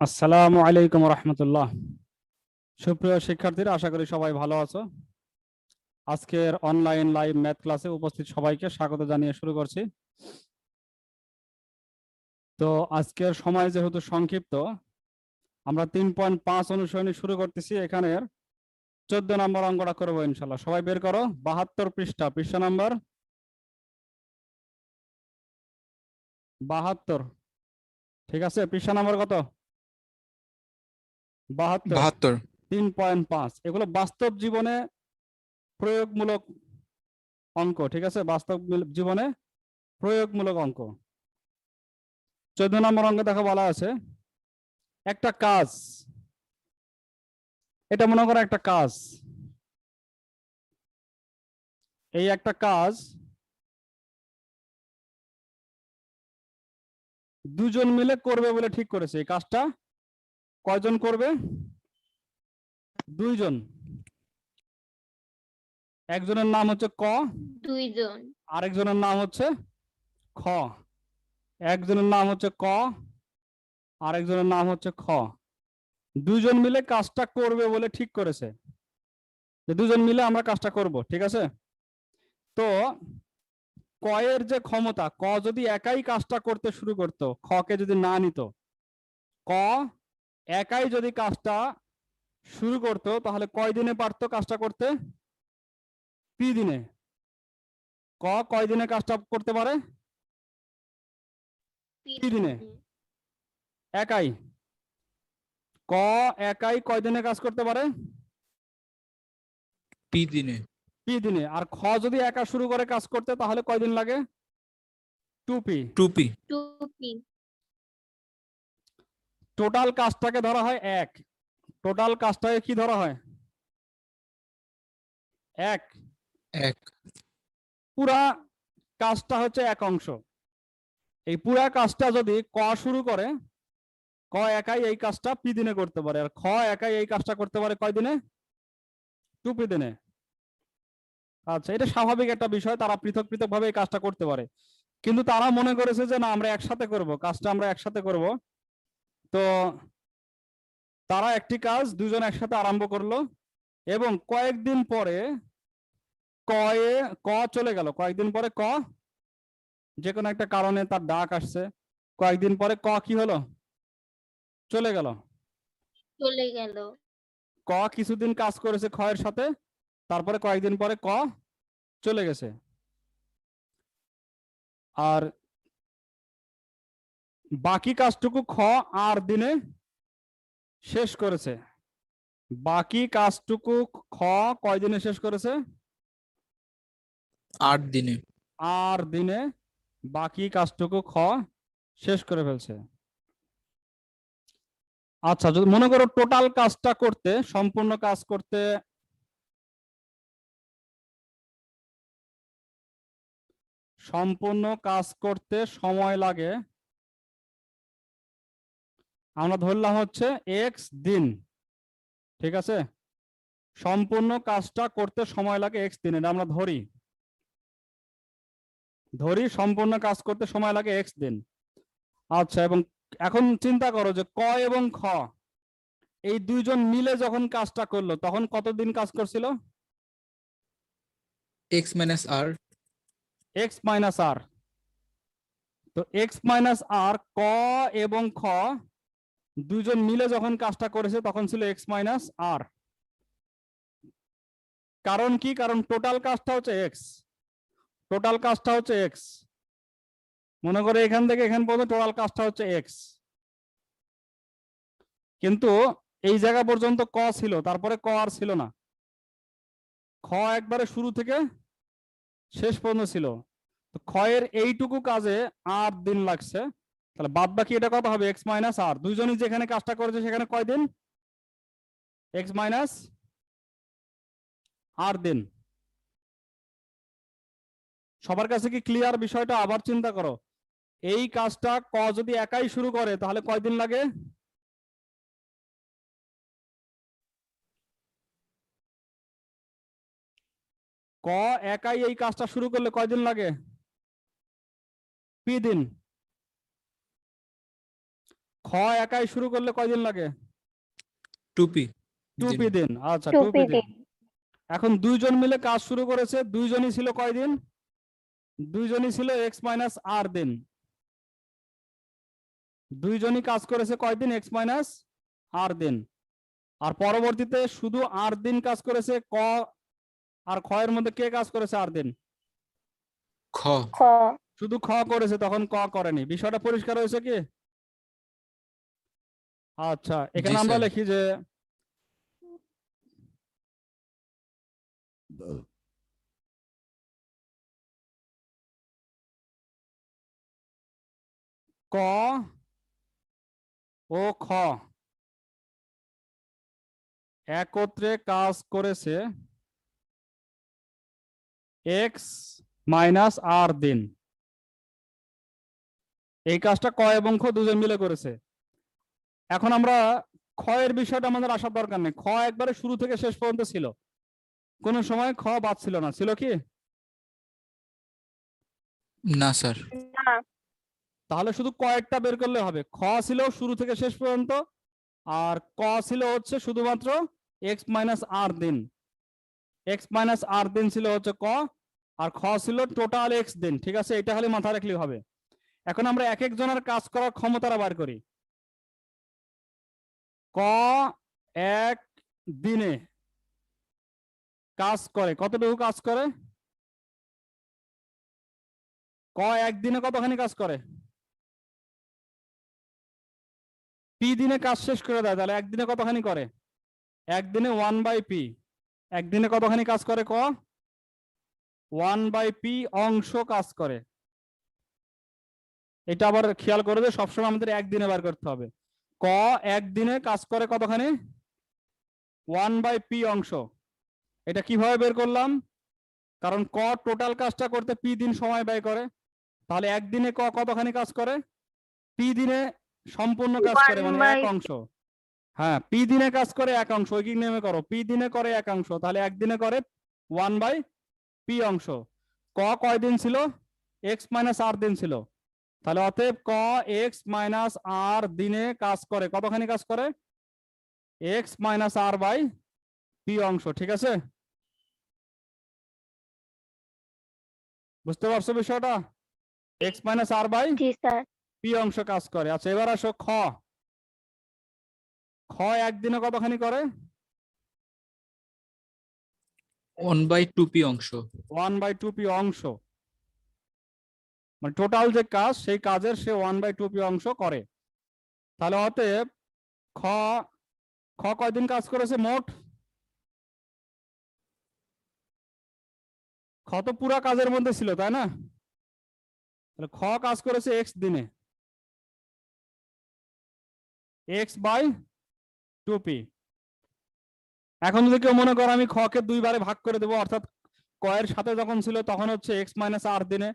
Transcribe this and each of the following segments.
আসসালামু আলাইকুম রহমতুল্লাহ। সুপ্রিয় শিক্ষার্থীরা, আশা করি সবাই ভালো আছো। আজকের অনলাইন লাইভ ম্যাথ ক্লাসে উপস্থিত সবাইকে স্বাগত জানিয়ে শুরু করছি। তো আজকের সময় যেহেতু সংক্ষিপ্ত, আমরা তিন পয়েন্ট পাঁচ অনুসরণী শুরু করতেছি। এখানের চোদ্দ নম্বর অঙ্কটা করব ইনশাল্লাহ সবাই বের করো। বাহাত্তর পৃষ্ঠা পৃষ্ঠা নাম্বার। বাহাত্তর। ঠিক আছে? পৃষ্ঠা নাম্বার কত? বাহাত্তর তিন পয়েন্ট পাঁচ। এগুলো বাস্তব জীবনে প্রয়োগমূলক অঙ্ক ঠিক আছে? বাস্তব জীবনে প্রয়োগমূলক অঙ্ক। চোদ্দ নম্বর অঙ্কে দেখো বলা আছে একটা কাজ এটা মনে করো একটা কাজ। এই একটা কাজ দুজন মিলে করবে বলে ঠিক করেছে এই কাজটা কয়জন করবে? দুইজন। একজনের নাম হচ্ছে ক? দুইজন। আরেকজনের নাম হচ্ছে খ। একজনের নাম হচ্ছে ক আরেকজনের নাম হচ্ছে খ। দুইজন মিলে কাজটা করবে বলে ঠিক করেছে। যে দুজন মিলে আমরা কাজটা করব ঠিক আছে? তো কয়ের যে ক্ষমতা ক যদি একাই কাজটা করতে শুরু করতো খকে যদি না নিত ক একাই যদি কাজটা শুরু করতো তাহলে কয় দিনে পারতো কাজটা করতে? পি দিনে। ক কয় দিনে কাজটা করতে পারে? কি দিনে? একাই। ক একাই কয় দিনে কাজ করতে পারে? পি দিনে। পি দিনে। আর খ যদি একা শুরু করে কাজ করতে তাহলে কয়দিন লাগে? Two P. Two P. Two P total কাজটাকে ধরা হয় এক। টোটাল কাজটাকে কি ধরা হয়? এক। এক। পুরা কাজটা হচ্ছে এক অংশ। এই পুরা কাজটা যদি ক শুরু করে ক একাই এই কাজটা পি দিনে করতে পারে। আর খ একাই এই কাজটা করতে পারে কয় দিনে? টু পি দিনে আচ্ছা এটা স্বাভাবিক একটা বিষয় তারা পৃথক পৃথক ভাবে এই কাজটা করতে পারে। কিন্তু তারা মনে করেছে যে না আমরা একসাথে করব। কাজটা আমরা একসাথে করব। তো তারা একটি কাজ দুজন একসাথে আরম্ভ করল এবং কয়েকদিন পরে কয়ে ক চলে গেল। কয়েকদিন পরে ক যে কোনো একটা কারণে তার ডাক আসছে। কয়েকদিন পরে ক কি হলো? চলে গেল। চলে গেল। ক কিছুদিন কাজ করেছে খয়ের সাথে তারপরে কয়েকদিন পরে ক চলে গেছে। আর বাকি কাজটুকু খ আর দিনে শেষ করেছে। বাকি কাজটুকু খ কয় দিনে শেষ করেছে? আট দিনে। আর দিনে বাকি কাজটুকু খ শেষ করে ফেলছে। আচ্ছা যদি মনে করো টোটাল কাজটা করতে সম্পূর্ণ কাজ করতে সম্পূর্ণ কাজ করতে সময় লাগে আমরা ধরলাম হচ্ছে এক্স দিন। ঠিক আছে? সম্পূর্ণ কাজটা করতে সময় লাগে এক্স দিন। এটা আমরা ধরি। ধরি সম্পূর্ণ কাজ করতে সময় লাগে এক্স দিন। আচ্ছা এবং এখন চিন্তা করো যে ক এবং খ এই দুইজন মিলে যখন কাজটা করল তখন কতদিন কাজ করছিল? X minus R X minus R তো এক্স মাইনাস আর ক এবং খ দুইজন মিলে যখন কাজটা করেছে, তখন ছিল এক্স মাইনাস আর। কারণ কি? কারণ টোটাল কাজটা হচ্ছে এক্স। টোটাল কাজটা হচ্ছে এক্স। মনে করে এখান থেকে এখান পর্যন্ত টোটাল কাজটা হচ্ছে এক্স। কিন্তু এই জায়গা পর্যন্ত ক ছিল, তারপরে ক আর ছিল না। খ একবারে শুরু থেকে শেষ পর্যন্ত ছিল। ক্ষয়ের এইটুকু কাজে আট দিন লাগছে। তাহলে বাদ বাকি এটা কত হবে? এক্স মাইনাস আর দুইজনই যেখানে কাজটা করেছে সেখানে কয় দিন? এক্স মাইনাস আর দিন। সবার কাছে কি ক্লিয়ার বিষয়টা? আবার চিন্তা করো। এই কাজটা ক যদি একাই শুরু করে, তাহলে কয়দিন লাগে? ক একাই এই কাজটা শুরু করলে কয়দিন লাগে? পি দিন। খ একাই শুরু করলে কয়দিন লাগে? টুপি টু দিন। আচ্ছা টু টু পি পি দিন। এখন দুইজন মিলে কাজ শুরু করেছে দুইজনই ছিল কয়দিন? দুইজনই ছিল এক্স মাইনাস আর দিন। দুইজনই কাজ করেছে কয়দিন? এক্স মাইনাস আর দিন। আর পরবর্তীতে শুধু আর দিন কাজ করেছে ক আর খ এর মধ্যে কে কাজ করেছে? আর দিন। খ। খ। শুধু খ করেছে তখন ক করেনি। বিষয়টা পরিষ্কার হয়েছে কি? আচ্ছা এখানে আমরা লিখি যে ক ও খ একত্রে কাজ করেছে এক্স মাইনাস আর দিন। এই কাজটা ক এবং খ দুজন মিলে করেছে। এখন আমরা ক্ষয়ের বিষয়টা আমাদের আসার দরকার নেই। খ একবারে শুরু থেকে শেষ পর্যন্ত ছিল। কোন সময় খ বাদ ছিল না। ছিল কি? না স্যার। তাহলে শুধু কয়েকটা বের করলে হবে। খ ছিল শুরু থেকে শেষ পর্যন্ত আর ক ছিল হচ্ছে শুধুমাত্র এক্স মাইনাস আর দিন। এক্স মাইনাস আর দিন ছিল হচ্ছে ক আর খ ছিল টোটাল এক্স দিন। ঠিক আছে? এটা খালি মাথা রাখলেই হবে। এখন আমরা এক একজনের কাজ করার ক্ষমতাটা বার করি। ক এক দিনে কাজ করে। কতটুকু কাজ করে? ক একদিনে কতখানি কাজ করে? পি দিনে কাজ শেষ করে দেয়, তাহলে একদিনে কতখানি করে? একদিনে ওয়ান বাই পি। একদিনে কতখানি কাজ করে ক? ওয়ান বাই পি অংশ কাজ করে। এটা আবার খেয়াল করবে, সবসময় আমাদের একদিনে বার করতে হবে। ক একদিনে কাজ করে কতখানি? ওয়ান বাই পি অংশ। এটা কীভাবে বের করলাম? কারণ ক টোটাল কাজটা করতে পি দিন সময় ব্যয় করে। তাহলে একদিনে ক কতখানি কাজ করে? পি দিনে সম্পূর্ণ কাজ করে মানে এক অংশ। হ্যাঁ পি দিনে কাজ করে এক অংশ। ঐকিক নেমে করো? পি দিনে করে এক অংশ। তাহলে একদিনে করে ওয়ান বাই পি অংশ। ক কয় দিন ছিল? এক্স মাইনাস আর দিন ছিল। তাহলে অতএব ক এক্স মাইনাস আর দিনে কাজ করে কতখানি কাজ করে? X minus R by P অংশ ঠিক আছে? বুঝতে পারছ বিষয়টা? X minus R by P অংশ কাজ করে। আচ্ছা এবার আসো খ। খ একদিনে কতখানি করে? ওয়ান বাই টুপি অংশ। ওয়ান বাই টু পি অংশ। মানে টোটাল যে কাজ, সেই কাজের সে ওয়ান বাই টু পি অংশ করে। তাহলে অতএব খ খ কয়দিন কাজ করেছে মোট? খ তো পুরা কাজের মধ্যে ছিল, তাই না? তাহলে খ কাজ করেছে এক্স দিনে। X by two P. এখন যদি কেউ মনে করো আমি খ কে দুইবারে ভাগ করে দেবো, অর্থাৎ কয়ের সাথে যখন ছিল, তখন হচ্ছে এক্স মাইনাস আর দিনে।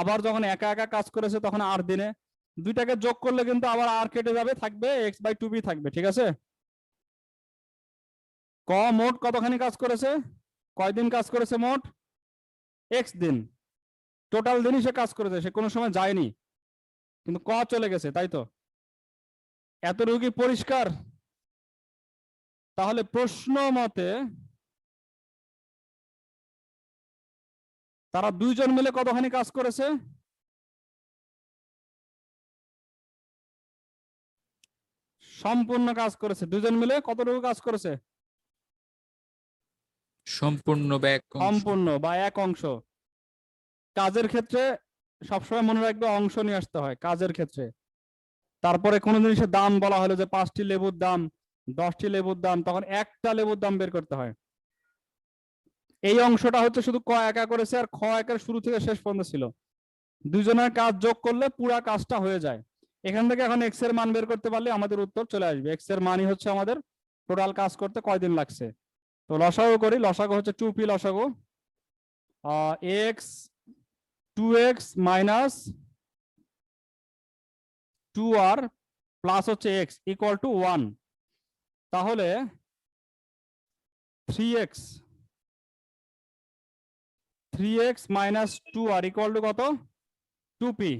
আবার যখন একা একা কাজ করেছে তখন আর দিনে। দুইটাকে যোগ করলে কিন্তু আবার আর কেটে যাবে, থাকবে এক্স বাই টু বি থাকবে, ঠিক আছে? ক, মোট কতখানি কাজ করেছে? কয়দিন কাজ করেছে মোট? এক্স দিন। টোটাল দিনই সে কাজ করেছে, সে কোনো সময় যায়নি। কিন্তু ক চলে গেছে, তাই তো? এতটুকু কি পরিষ্কার? তাহলে প্রশ্ন মতে তারা দুইজন মিলে কতখানি কাজ করেছে? সম্পূর্ণ কাজ করেছে। দুজন মিলে কতটুকু কাজ করেছে? সম্পূর্ণ সম্পূর্ণ বা এক অংশ। কাজের ক্ষেত্রে সবসময় মনে রাখবে অংশ নিয়ে আসতে হয় কাজের ক্ষেত্রে। তারপরে কোনো জিনিসের দাম বলা হলো যে পাঁচটি লেবুর দাম দশটি লেবুর দাম তখন একটা লেবুর দাম বের করতে হয়। এই অংশটা হচ্ছে শুধু ক একা করেছে আর খ একার শুরু থেকে শেষ পর্যন্ত ছিল। দুজনের কাজ যোগ করলে পুরা কাজটা হয়ে যায়। এখান থেকে এখন এক্সের মান বের করতে পারলে আমাদের উত্তর চলে আসবে। এক্সের মানই হচ্ছে আমাদের টোটাল কাজ করতে কয়দিন লাগছে? তো লসাগু করি। লসাগু হচ্ছে টু পি লসাগু। X two X minus two R plus হচ্ছে এক্স ইকুয়াল টু ওয়ান তাহলে three X three X minus two R equal to কত? Two P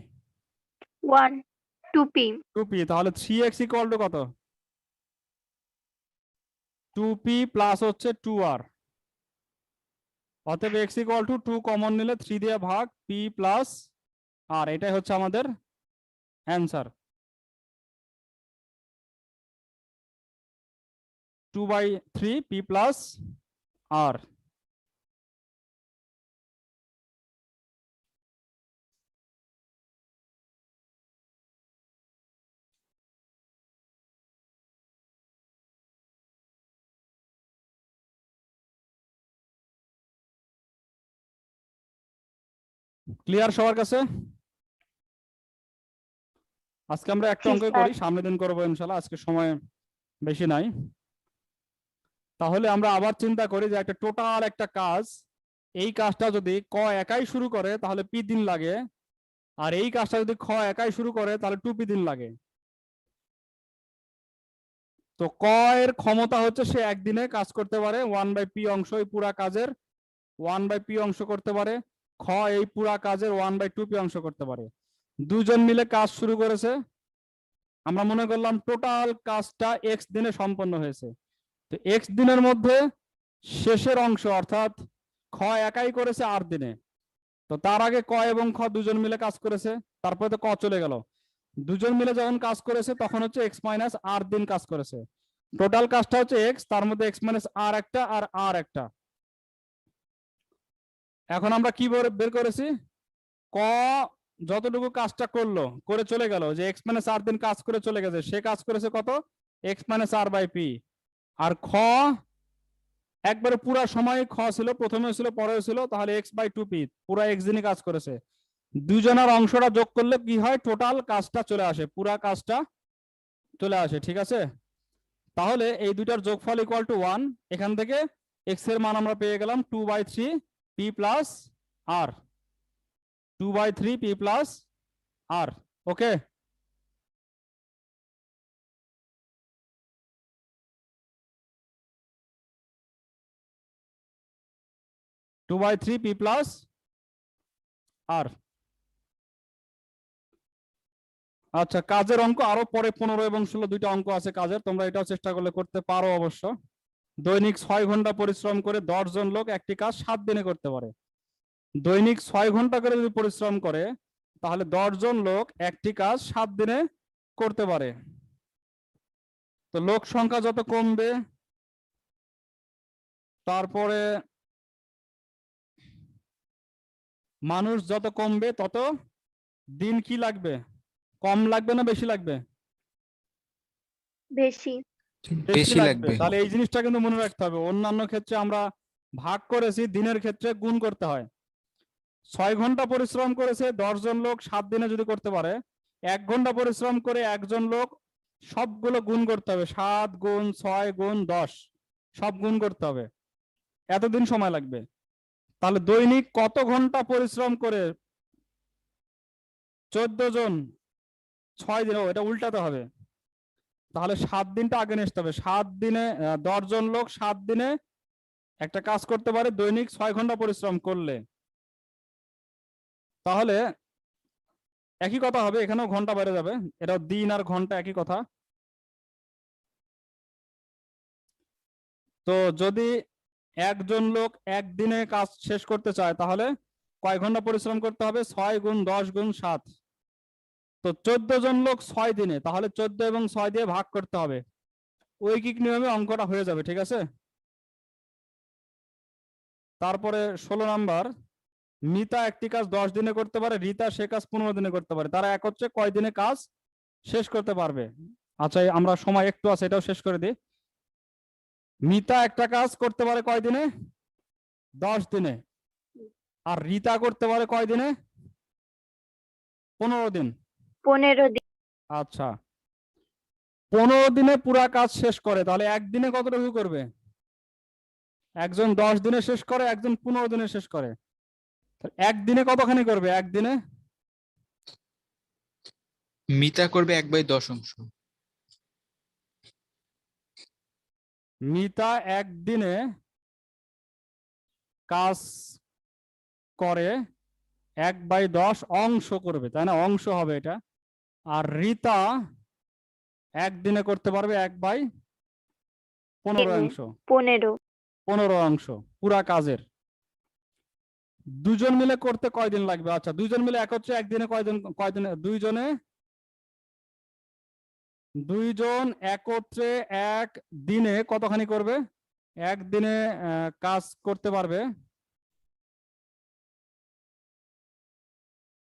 one two P two P তাহলে থ্রি এক্স ইকুয়াল টু কত? Two P plus হচ্ছে two R অতএব X equal to two common নিলে three দিয়ে ভাগ P plus R এটাই হচ্ছে আমাদের answer two by three P plus R clear সবার কাছে? আজকে আমরা একটা অঙ্ক করি সামনের দিন করব ইনশাল্লাহ আজকে সময় বেশি নাই। তাহলে আমরা আবার চিন্তা করি যে একটা টোটাল একটা কাজ এই কাজটা যদি ক একাই শুরু করে তাহলে পি দিন লাগে। আর এই কাজটা যদি খ একাই শুরু করে তাহলে টু পি দিন লাগে। তো ক এর ক্ষমতা হচ্ছে সে একদিনে কাজ করতে পারে ওয়ান বাই পি অংশ এই পুরা কাজের ওয়ান বাই পি অংশ করতে পারে। খ এই পুরা কাজের ওয়ান বাই টু পি অংশ করতে পারে। দুজন মিলে কাজ শুরু করেছে। আমরা মনে করলাম টোটাল কাজটা এক্স দিনে সম্পন্ন হয়েছে। তো এক্স দিনের মধ্যে শেষের অংশ অর্থাৎ খ একাই করেছে আট দিনে। তো তার আগে ক এবং খ দুজন মিলে কাজ করেছে। তারপরে তো ক চলে গেল। দুজন মিলে যখন কাজ করেছে, তখন হচ্ছে এক্স মাইনাস আট দিন কাজ করেছে। টোটাল কাজটা হচ্ছে এক্স তার মধ্যে এক্স মাইনাস আর একটা আর আর একটা। এখন আমরা কি বের- করেছি? ক যতটুকু কাজটা করল, করে চলে গেল। যে এক্স মাইনাস আর দিন কাজ করে চলে গেছে, সে কাজ করেছে কত? X minus R by P আর খ, একবারে পুরা সময় খ ছিল, প্রথমে ছিল, পরেও ছিল, তাহলে এক্স বাই টু পি পুরা এক্স দিনই কাজ করেছে। দুজনের অংশটা যোগ করলে কি হয়? টোটাল কাজটা চলে আসে, পুরা কাজটা চলে আসে, ঠিক আছে? তাহলে এই দুইটার যোগফল ইকুয়াল টু ওয়ান এখান থেকে এক্সের মান আমরা পেয়ে গেলাম two by three P plus R two by three P plus R okay two by three P plus R আচ্ছা কাজের অঙ্ক আরও পরে পনেরো এবং ষোলো, দুইটা অঙ্ক আছে কাজের, তোমরা এটাও চেষ্টা করলে করতে পারো অবশ্য। দৈনিক ছয় ঘণ্টা পরিশ্রম করে দশ জন লোক একটি কাজ সাত দিনে করতে পারে। দৈনিক ছয় ঘণ্টা করে যদি পরিশ্রম করে, তাহলে জন লোক একটি কাজ সাত দিনে করতে পারে। তো লোক সংখ্যা যত কমবে, তারপরে মানুষ যত কমবে, তত দিন কি লাগবে? কম লাগবে না বেশি লাগবে? বেশি। বেশি লাগবে। তাহলে এই জিনিসটা কিন্তু মনে রাখতে হবে। অন্যান্য ক্ষেত্রে আমরা ভাগ করেছি দিনের ক্ষেত্রে গুণ করতে হয়। ছয় ঘণ্টা পরিশ্রম করেছে দশ জন লোক সাত দিনে যদি করতে পারে এক ঘণ্টা পরিশ্রম করে একজন লোক সবগুলো গুণ করতে হবে। সাত গুণ ছয় গুণ দশ। সব গুণ করতে হবে। এতদিন সময় লাগবে। তাহলে দৈনিক কত ঘণ্টা পরিশ্রম করে চোদ্দ জন ছয় দিন? এটা উল্টাতে হবে। তাহলে সাত দিনটা আগে নিয়ে আসতে হবে। সাত দিনে আহ, দশ জন লোক সাত দিনে একটা কাজ করতে পারে দৈনিক ছয় ঘণ্টা পরিশ্রম করলে। তাহলে একই কথা হবে এখানেও ঘণ্টা বেড়ে যাবে। এটা দিন আর ঘণ্টা একই কথা। তো যদি একজন লোক একদিনে কাজ শেষ করতে চায় তাহলে কয় ঘণ্টা পরিশ্রম করতে হবে? ছয় গুণ দশ গুণ সাত। তো চোদ্দ জন লোক ছয় দিনে, তাহলে চোদ্দ এবং ছয় দিয়ে ভাগ করতে হবে। ঐকিক নিয়মে অঙ্কটা হয়ে যাবে, ঠিক আছে? তারপরে ষোলো নাম্বার, মিতা একটি কাজ দশ দিনে করতে পারে, রিতা সে কাজ পনেরো দিনে করতে পারে। তারা এক হচ্ছে কয় কাজ শেষ করতে পারবে। আচ্ছা আমরা সময় একটু আছে, এটাও শেষ করে দিই। মিতা একটা কাজ করতে পারে কয় দিনে? দশ দিনে। আর রিতা করতে পারে কয় দিনে? পনেরো দিন। পনেরো দিন। আচ্ছা। পনেরো দিনে পুরা কাজ শেষ করে তাহলে একদিনে কতটুকু করবে? একজন দশ দিনে শেষ করে একজন পনেরো দিনে শেষ করে। একদিনে কতখানি করবে একদিনে? মিতা করবে এক বাই দশ অংশ। মিতা একদিনে কাজ করে এক বাই দশ অংশ করবে তাই না? অংশ হবে এটা। আর রিতা একদিনে করতে পারবে এক বাই পনেরো অংশ। পনেরো। পনেরো অংশ পুরা কাজের। দুজন মিলে করতে কয়দিন লাগবে? আচ্ছা দুজন মিলে একত্রে একদিনে কয়দিন কয়দিনে? দুইজনে? দুইজন একত্রে এক দিনে কতখানি করবে? একদিনে কাজ করতে পারবে?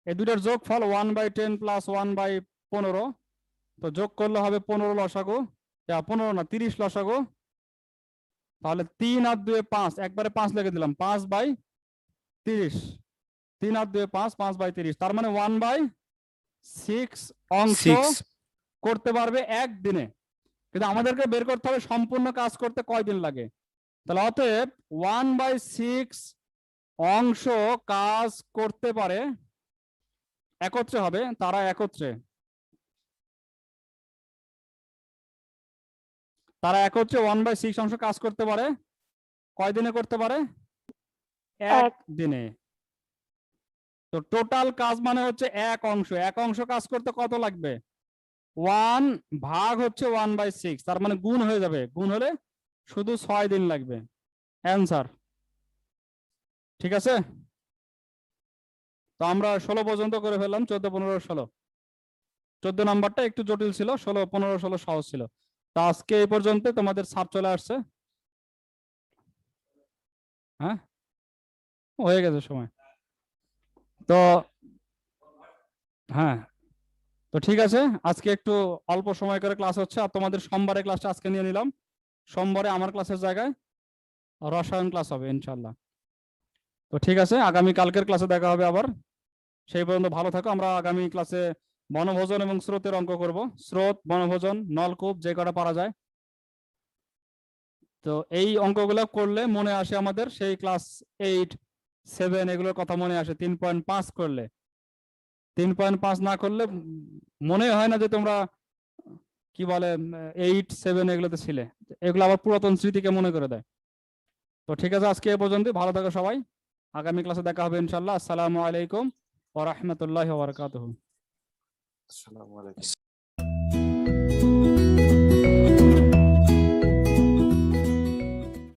এই দুটার যোগ ফল one by ten plus one by পনেরো। তো যোগ করলে হবে পনেরো লসাগো। পনেরো না তিরিশ লসাগো। তাহলে তিন আর দুয়ে পাঁচ একবারে পাঁচ লিখে দিলাম পাঁচ বাই তিরিশ। তিন আর দুয়ে পাঁচ পাঁচ বাই তিরিশ। তার মানে ওয়ান বাই সিক্স অংশ করতে পারবে একদিনে। কিন্তু আমাদেরকে বের করতে হবে সম্পূর্ণ কাজ করতে কয়দিন লাগে? তাহলে অতএব ওয়ান বাই সিক্স অংশ কাজ করতে পারে একত্রে হবে তারা একত্রে। তারা একত্রে ওয়ান বাই সিক্স অংশ কাজ করতে পারে। কয় দিনে করতে পারে? এক। দিনে তো টোটাল কাজ মানে হচ্ছে এক অংশ। এক অংশ কাজ করতে কত লাগবে? ওয়ান ভাগ হচ্ছে ওয়ান বাই সিক্স তার মানে গুণ হয়ে যাবে। গুণ হলে শুধু ছয় দিন লাগবে। অ্যান্সার ঠিক আছে? তো আমরা ষোলো পর্যন্ত করে ফেললাম, চোদ্দ, পনেরো, ষোলো। চোদ্দ নাম্বারটা একটু জটিল ছিল, ষোলো, পনেরো, ষোলো সহজ ছিল। তা আজকে এই পর্যন্ত তোমাদের ছাপ চলে আসছে। হ্যাঁ? হয়ে গেছে সময়। তো হ্যাঁ তো ঠিক আছে, আজকে একটু অল্প সময় করে ক্লাস হচ্ছে। আর তোমাদের সোমবারে ক্লাসটা আজকে নিয়ে নিলাম। সোমবারে আমার ক্লাসের জায়গায় রসায়ন ক্লাস হবে ইনশাল্লাহ তো ঠিক আছে, আগামী কালকের ক্লাসে দেখা হবে আবার। সেই পর্যন্ত ভালো থাকো। আমরা আগামী ক্লাসে বনভোজন এবং স্রোতের অঙ্ক করব। স্রোত, বনভোজন, নলকূপ, যে কটা পারা যায়। তো এই অঙ্কগুলো করলে মনে আসে আমাদের সেই ক্লাস এইট সেভেন এগুলোর কথা মনে আসে। তিন পয়েন্ট পাঁচ করলে। তিন পয়েন্ট পাঁচ না করলে মনে হয় না যে তোমরা কি বলে এইট সেভেন এগুলোতে ছিলে। এগুলো আবার পুরাতন স্মৃতিকে মনে করে দেয়। তো ঠিক আছে, আজকে এ পর্যন্ত ভালো থাকো সবাই। আগামী ক্লাসে দেখা হবে ইনশাল্লাহ আসসালামু আলাইকুম। ওয়া রাহমাতুল্লাহি ওয়া বারাকাতুহু। আসসালামু আলাইকুম।